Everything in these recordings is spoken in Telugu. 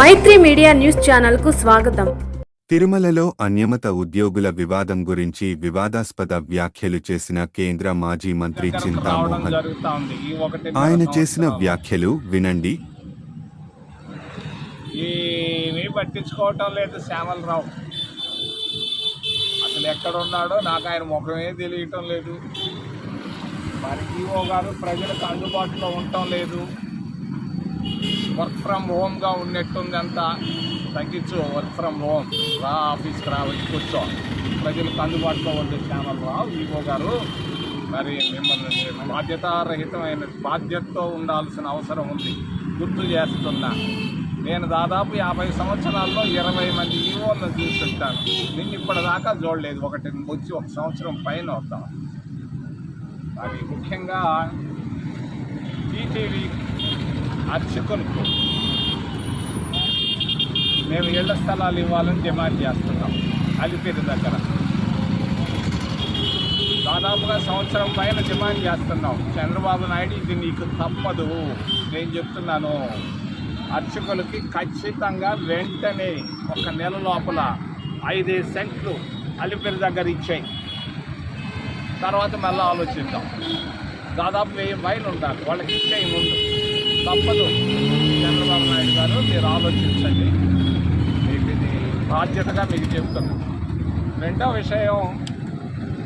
మైత్రి మీడియా న్యూస్ ఛానల్కు స్వాగతం. తిరుమలలో అన్యమత ఉద్యోగుల వివాదం గురించి వివాదాస్పద వ్యాఖ్యలు చేసిన కేంద్ర మాజీ మంత్రి చింతామోహన్. ఆయన చేసిన వ్యాఖ్యలు వినండి. ఏమీ పట్టించుకోవటం లేదు శ్యామలరావు. అసలు ఎక్కడ ఉన్నాడో నాకు ఆయన ముఖమే తెలియటం లేదు. మరి ఈఓ గారు ప్రజలకు అందుబాటులో ఉండటం లేదు. వర్క్ ఫ్రమ్ హోమ్గా ఉన్నట్టుంది అంతా. తగ్గించు వర్క్ ఫ్రమ్ హోమ్. రా ఆఫీస్కి రా వచ్చి కూర్చో. ప్రజలకు అందుబాటులో ఉండే ఛానల్ రావు ఈవో గారు. మరి మిమ్మల్ని బాధ్యతారహితమైన బాధ్యతతో ఉండాల్సిన అవసరం ఉంది. గుర్తు చేస్తున్నా. నేను దాదాపు యాభై సంవత్సరాల్లో ఇరవై మంది ఈవోలను చూస్తుంటాను. నిన్ను ఇప్పటిదాకా చూడలేదు. ఒకటి వచ్చి ఒక సంవత్సరం పైన అవుతాం మరి ముఖ్యంగా టీటీవీ అర్చకులకు మేము ఇళ్ళ స్థలాలు ఇవ్వాలని డిమాండ్ చేస్తున్నాం. అలిపిరి దగ్గర. దాదాపుగా సంవత్సరం పైన డిమాండ్ చేస్తున్నాం. చంద్రబాబు నాయుడు ఇది నీకు తప్పదు. నేను చెప్తున్నాను. అర్చకులకి ఖచ్చితంగా వెంటనే ఒక నెల లోపల ఐదేదు సెంట్లు అలిపిరి దగ్గర ఇచ్చాయి. తర్వాత మళ్ళీ ఆలోచిద్దాం. దాదాపు వెయ్యి పైన ఉండాలి వాళ్ళకి ఇచ్చేయి ముందు. తప్పదు. చంద్రబాబు నాయుడు గారు మీరు ఆలోచించండి. మీకు ఇది బాధ్యతగా మీకు చెప్తున్నాను రెండో విషయం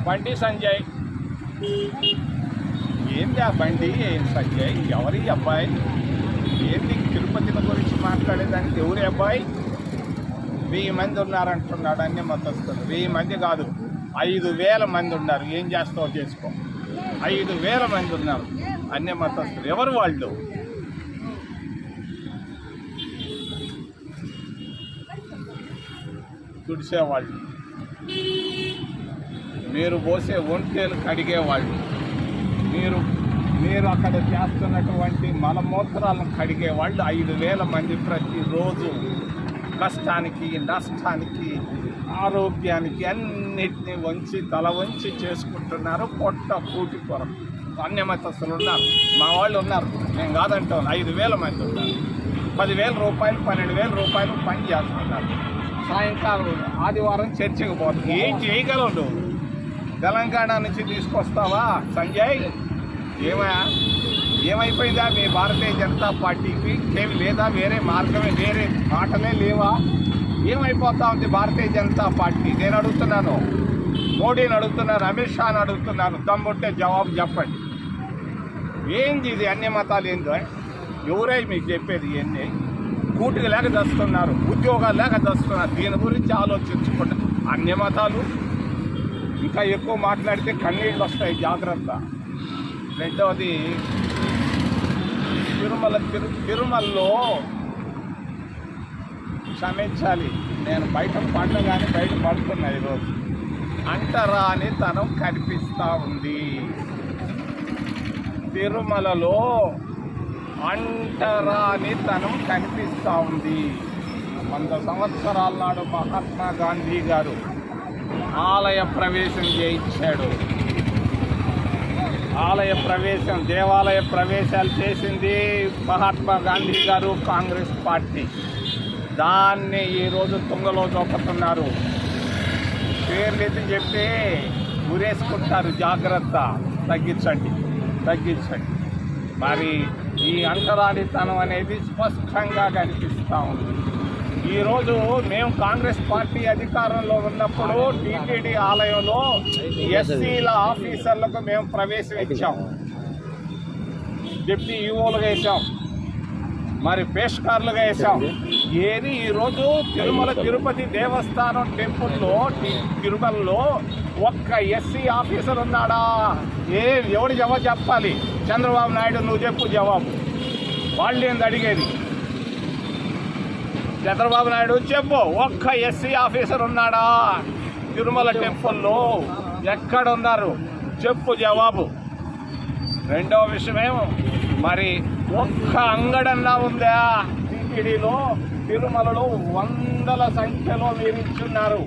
బండి సంజయ్. ఏంది ఆ బండి? సంజయ్? ఎవరి అబ్బాయి? ఏంది తిరుపతిని గురించి మాట్లాడేదానికి ఎవరి అబ్బాయి? వెయ్యి మంది ఉన్నారంటున్నాడు అన్ని మతస్థులు. వెయ్యి మంది కాదు ఐదు వేల మంది ఉన్నారు. ఏం చేస్తావు చేసుకో. ఐదు వేల మంది ఉన్నారు అన్ని మతస్థులు. ఎవరు వాళ్ళు? తుడిసేవాళ్ళు మీరు పోసే ఒంటేలు కడిగేవాళ్ళు. మీరు మీరు అక్కడ చేస్తున్నటువంటి మలమూత్రాలను కడిగే వాళ్ళు ఐదు వేల మంది ప్రతిరోజు. కష్టానికి నష్టానికి ఆరోగ్యానికి అన్నిటినీ వంచి తల వంచి చేసుకుంటున్నారు పొట్ట కూటి కొరకు అన్యమతస్తులు ఉన్నారు. మా వాళ్ళు ఉన్నారు. నేను కాదంటాం ఐదు వేల మంది ఉన్నారు. పదివేల రూపాయలు పన్నెండు వేల రూపాయలు పని చేస్తున్నారు. సాయంకాలం ఆదివారం చర్చికి పోతుంది ఏం చేయగలవు నువ్వు? తెలంగాణ నుంచి తీసుకొస్తావా? సంజయ్ ఏమయ్యా? ఏమైపోయిందా? మీ భారతీయ జనతా పార్టీకి ఏమి లేదా? వేరే మార్గమే వేరే మాటలే లేవా? ఏమైపోతా ఉంది భారతీయ జనతా పార్టీ? నేను అడుగుతున్నాను. మోడీని అడుగుతున్నాను అమిత్ షాని అడుగుతున్నాను దమ్ముంటే జవాబు చెప్పండి. ఏంది ఇది? అన్ని మతాలు ఏందో ఎవరై మీకు చెప్పేది? ఇవన్నీ? కూటికి లేక చేస్తున్నారు ఉద్యోగాలు లేక చేస్తున్నారు. దీని గురించి ఆలోచించుకుంటే అన్ని మతాలు ఇంకా ఎక్కువ మాట్లాడితే కన్నీళ్ళు వస్తాయి జాగ్రత్త. రెండవది తిరుమల తిరు తిరుమలలో క్షమించాలి. నేను బయట పడ్డ కానీ బయట పడుతున్నా ఈరోజు. అంటరాని తనం కనిపిస్తూ ఉంది. తిరుమలలో అంటరానితనం కనిపిస్తూ ఉంది వంద సంవత్సరాల నాడు మహాత్మా గాంధీ గారు ఆలయ ప్రవేశం చేయించాడు. ఆలయ ప్రవేశం దేవాలయ ప్రవేశాలు చేసింది మహాత్మా గాంధీ గారు కాంగ్రెస్ పార్టీ. దాన్ని ఈరోజు తుంగలో చూపుతున్నారు పేర్లేదు చెప్తే గురేసుకుంటారు జాగ్రత్త. తగ్గించండి తగ్గించండి. మరి ఈ అంటరానితనం అనేది స్పష్టంగా కనిపిస్తూ ఉంది. ఈరోజు మేము కాంగ్రెస్ పార్టీ అధికారంలో ఉన్నప్పుడు టీటీడీ ఆలయంలో ఎస్సీల ఆఫీసర్లకు మేము ప్రవేశం ఇచ్చాం డిప్యూటీ ఈఓలుగా వేసాం మరి పేష్కార్లుగా వేసాం ఏది ఈరోజు తిరుమల తిరుపతి దేవస్థానం టెంపుల్లో తిరుమలలో ఒక్క ఎస్సీ ఆఫీసర్ ఉన్నాడా? ఏ ఎవడు జవాబు చెప్పాలి? చంద్రబాబు నాయుడు నువ్వు చెప్పు జవాబు. వాళ్ళు ఏంది అడిగేది? చంద్రబాబు నాయుడు చెప్పు ఒక్క ఎస్సీ ఆఫీసర్ ఉన్నాడా? తిరుమల టెంపుల్లో ఎక్కడ ఉన్నారు చెప్పు జవాబు. రెండవ విషయమేమో మరి ఒక్క అంగడన్నా ఉందా? టీటీడీలో తిరుమలలో వందల సంఖ్యలో మీరు ఇచ్చున్నారు.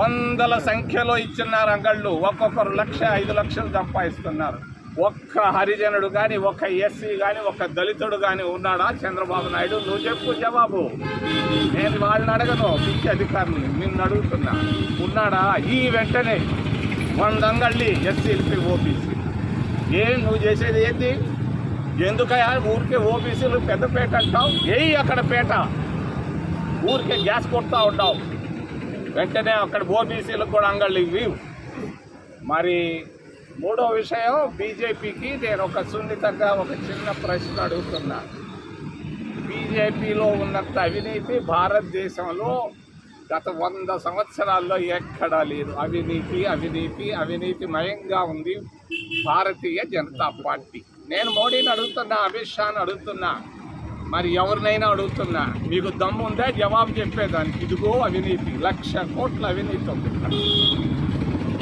వందల సంఖ్యలో ఇచ్చున్నారు అంగళ్ళు. ఒక్కొక్కరు లక్ష ఐదు లక్షలు సంపాదిస్తున్నారు. ఒక్క హరిజనుడు కానీ ఒక్క ఎస్సీ కానీ ఒక్క దళితుడు కానీ ఉన్నాడా? చంద్రబాబు నాయుడు నువ్వు చెప్పు జవాబు. నేను వాళ్ళని అడగను పిచ్చి అధికారులు నిన్ను అడుగుతున్నా. ఉన్నాడా? ఈ వెంటనే వందంగళ్ళి ఎస్సీలపై ఓబీసీ. ఏం నువ్వు చేసేది ఏంటి ఎందుకయ్యా ఊరికే ఓబీసీలు పెద్దపేట అంటావు? ఏయి అక్కడ పేట. ఊరికే గ్యాస్ కొడతా ఉంటావు వెంటనే అక్కడ ఓబీసీలకు కూడా అంగళ్ళు ఇవి మరి మూడో విషయం బీజేపీకి నేను ఒక సున్నితంగా ఒక చిన్న ప్రశ్న అడుగుతున్నా. బీజేపీలో ఉన్నంత అవినీతి భారతదేశంలో గత వంద సంవత్సరాల్లో ఎక్కడా లేదు. అవినీతి అవినీతి అవినీతిమయంగా ఉంది భారతీయ జనతా పార్టీ. నేను మోడీని అడుగుతున్నా అమిత్ షాని అడుగుతున్నా. మరి ఎవరినైనా అడుగుతున్నా. మీకు దమ్ము ఉందా జవాబు చెప్పేదానికి. ఇదిగో అవినీతి. లక్ష కోట్ల అవినీతి ఉంది.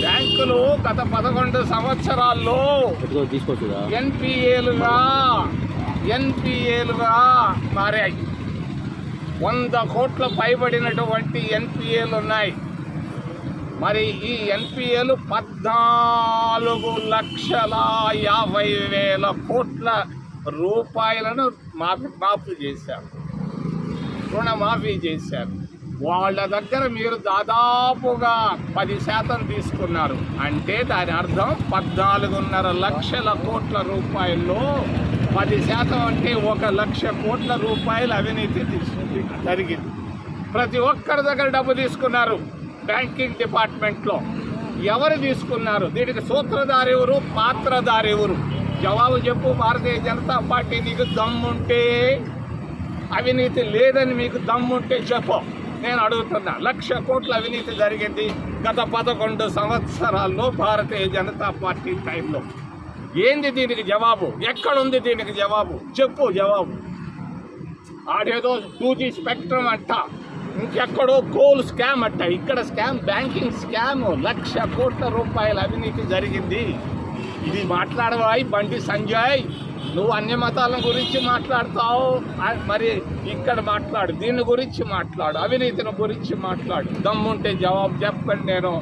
బ్యాంకులు గత పదకొండు సంవత్సరాల్లో ఎన్పిఏలుగా ఎన్పిఏలుగా మారాయి. వంద కోట్ల పైబడినటువంటి ఎన్పిఏలు ఉన్నాయి మరి ఈ ఎన్పిఏలు పద్నాలుగు లక్షల యాభై వేల కోట్ల రూపాయలను మాఫీ మాఫీ చేశారు. రుణమాఫీ చేశారు. వాళ్ళ దగ్గర మీరు దాదాపుగా పది శాతం తీసుకున్నారు. అంటే దాని అర్థం పద్నాలుగున్నర లక్షల కోట్ల రూపాయల్లో పది శాతం అంటే ఒక లక్ష కోట్ల రూపాయలు అవినీతి తీసుకుంది జరిగింది. ప్రతి ఒక్కరి దగ్గర డబ్బు తీసుకున్నారు బ్యాంకింగ్ డిపార్ట్మెంట్లో. ఎవరు తీసుకున్నారు? దీనికి సూత్రధారి ఎవరు? పాత్రధారి ఎవరు? జవాబు చెప్పు భారతీయ జనతా పార్టీ నీకు దమ్ముంటే అవినీతి లేదని మీకు దమ్ముంటే చెప్పు. నేను అడుగుతున్నా లక్ష కోట్ల అవినీతి జరిగింది గత పదకొండు సంవత్సరాల్లో భారతీయ జనతా పార్టీ టైంలో. ఏంది దీనికి జవాబు? ఎక్కడుంది దీనికి జవాబు? చెప్పు జవాబు. ఆడేదో టూ జీ స్పెక్ట్రమ్ అంట. ఇంకెక్కడో కోల్ స్కామ్ అంట. ఇక్కడ స్కామ్ బ్యాంకింగ్ స్కామ్ లక్ష కోట్ల రూపాయల అవినీతి జరిగింది. ఇది మాట్లాడవాయి బండి సంజయ్. నువ్వు అన్య మతాల గురించి మాట్లాడతావు? మరి ఇక్కడ మాట్లాడు దీని గురించి మాట్లాడు అవినీతిని గురించి మాట్లాడు. దమ్ముంటే జవాబు చెప్పండి నేను.